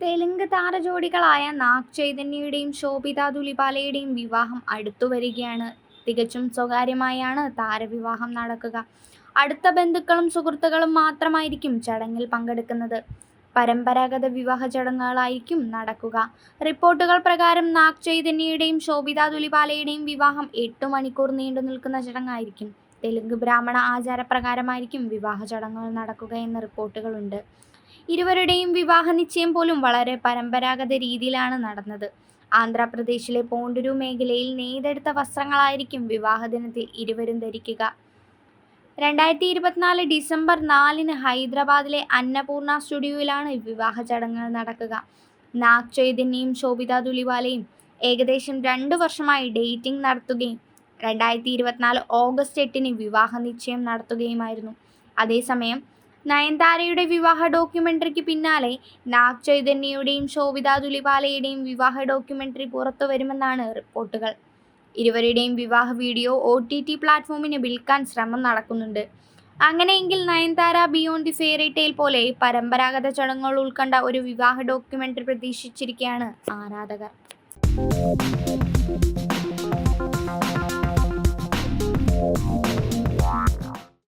തെലുങ്ക് താരജോഡികളായ നാഗ് ചൈതന്യയുടെയും ശോഭിത ദുലിപാലയുടെയും വിവാഹം അടുത്തു വരികയാണ് തികച്ചും സ്വകാര്യമായാണ് താരവിവാഹം നടക്കുക. അടുത്ത ബന്ധുക്കളും സുഹൃത്തുക്കളും മാത്രമായിരിക്കും ചടങ്ങിൽ പങ്കെടുക്കുന്നത്. പരമ്പരാഗത വിവാഹ ചടങ്ങുകളായിരിക്കും നടക്കുക. റിപ്പോർട്ടുകൾ പ്രകാരം നാഗ് ചൈതന്യയുടെയും ശോഭിത ദുലിപാലയുടെയും വിവാഹം എട്ട് മണിക്കൂർ നീണ്ടു നിൽക്കുന്ന ചടങ്ങായിരിക്കും. തെലുങ്ക് ബ്രാഹ്മണ ആചാരപ്രകാരമായിരിക്കും വിവാഹ ചടങ്ങുകൾ നടക്കുക എന്ന റിപ്പോർട്ടുകളുണ്ട്. ഇരുവരുടെയും വിവാഹ നിശ്ചയം പോലും വളരെ പരമ്പരാഗത രീതിയിലാണ് നടന്നത്. ആന്ധ്രാപ്രദേശിലെ പോണ്ടുരു മേഖലയിൽ നെയ്തെടുത്ത വസ്ത്രങ്ങളായിരിക്കും വിവാഹദിനത്തിൽ ഇരുവരും ധരിക്കുക. രണ്ടായിരത്തി ഇരുപത്തിനാല് ഡിസംബർ നാലിന് ഹൈദരാബാദിലെ അന്നപൂർണ സ്റ്റുഡിയോയിലാണ് വിവാഹ ചടങ്ങുകൾ നടക്കുക. നാഗ് ചൈതന്യയും ശോഭിത ദുലിവാലയും ഏകദേശം രണ്ടു വർഷമായി ഡേറ്റിംഗ് നടത്തുകയും രണ്ടായിരത്തി ഇരുപത്തിനാല് ഓഗസ്റ്റ് എട്ടിന് വിവാഹ നിശ്ചയം നടത്തുകയുമായിരുന്നു. അതേസമയം നയൻതാരയുടെ വിവാഹ ഡോക്യുമെന്ററിക്ക് പിന്നാലെ നാഗ് ചൈതന്യയുടെയും ശോഭിത ദുലിപാലയുടെയും വിവാഹ ഡോക്യുമെന്ററി പുറത്തു വരുമെന്നാണ് റിപ്പോർട്ടുകൾ. ഇരുവരുടെയും വിവാഹ വീഡിയോ ഒ ടി ടി പ്ലാറ്റ്ഫോമിന് വിൽക്കാൻ ശ്രമം നടക്കുന്നുണ്ട്. അങ്ങനെയെങ്കിൽ Nayanthara beyond the fairy tale പോലെ പരമ്പരാഗത ചടങ്ങുകൾ ഉൾക്കൊണ്ട ഒരു വിവാഹ ഡോക്യുമെന്ററി പ്രതീക്ഷിച്ചിരിക്കുകയാണ് ആരാധകർ.